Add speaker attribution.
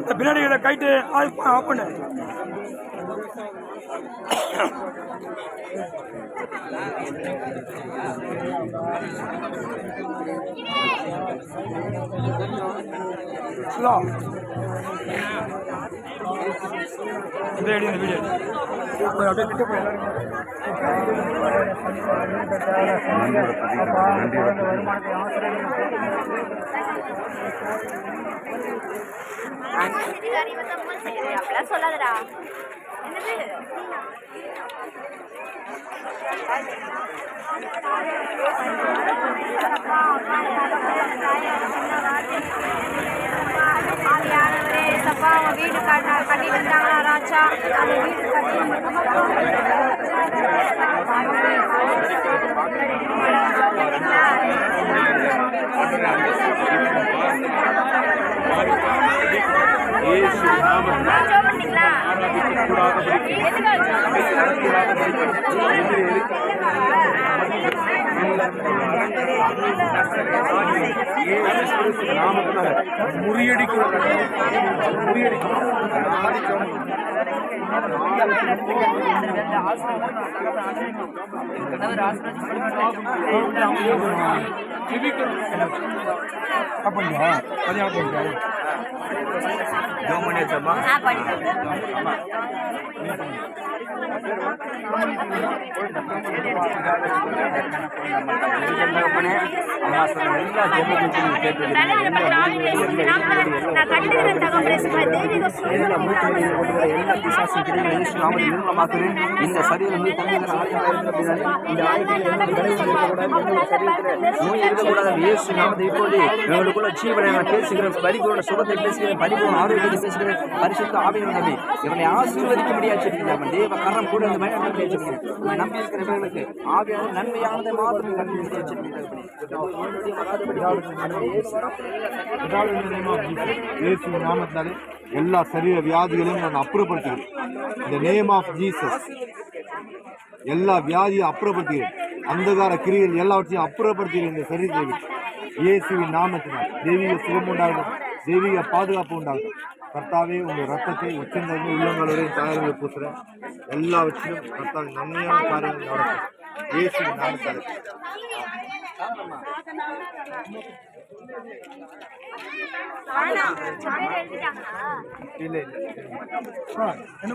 Speaker 1: இந்த பின்னாடி கைட்டு ஆஃப் பண்ணு. ஸ்லோ இந்த ஐடி இந்த வீடியோ போய் அப்படியே கிட்ட போய் எல்லாரும்
Speaker 2: அப்படிலாம் சொல்லாதடா. என்னது? வீடு கட்ட கட்டிட்டு இருந்தாங்களா ராஜா? அந்த வீடு கட்டி பண்ணீங்களா
Speaker 3: முறியடிக்கிற முறியடிக்கும்
Speaker 1: ஆஃப் பண்ணியா அது ஆஃப் பண்ணியா
Speaker 3: ஜோம்
Speaker 4: இந்த சரீரம் நீ இந்த நோய் இருக்கக்கூடாது இயேசு நாமத்தை இப்போது இவங்களுக்குள்ள ஜீவனை நான் பேசுகிறேன். பரிபூர்ண சுகத்தை பேசுகிறேன் பரிபூர்ண ஆரோக்கியத்தை பேசுகிறேன் பரிசுத்த ஆவியின் நம்பி இவனை ஆசீர்வதிக்க முடியாது தேவ கரம் கூட இந்த மாதிரி நம்பி நம்பி இருக்கிறவர்களுக்கு ஆவியான நன்மையானதை மாத்திரம் கண்டு
Speaker 5: இயேசு நாமத்தினாலே எல்லா சரீர வியாதிகளையும் நான் அப்புறப்படுத்துகிறேன். இந்த நேம் ஆஃப் ஜீசஸ் எல்லா வியாதியும் அப்புறப்படுத்துகிறேன். அந்தகார கிரிகள் எல்லாவற்றையும் அப்புறப்படுத்துகிறேன் இந்த சரீரத்தை. இயேசுவின் நாமத்தினால். தெய்வீக சுகம் உண்டாகட்டும். தெய்வீக பாதுகாப்பு உண்டாகட்டும். கர்த்தாவே உங்கள் ரத்தத்தை உச்சந்தருந்து உள்ளங்கள் வரை தாயர்களை பூசுகிறேன். எல்லாவற்றிலும் கர்த்தாவின் நன்மையான காரியங்கள் நடக்கும்.
Speaker 2: பேர் எழுதிட்டாங்களா
Speaker 5: இல்லை இல்லை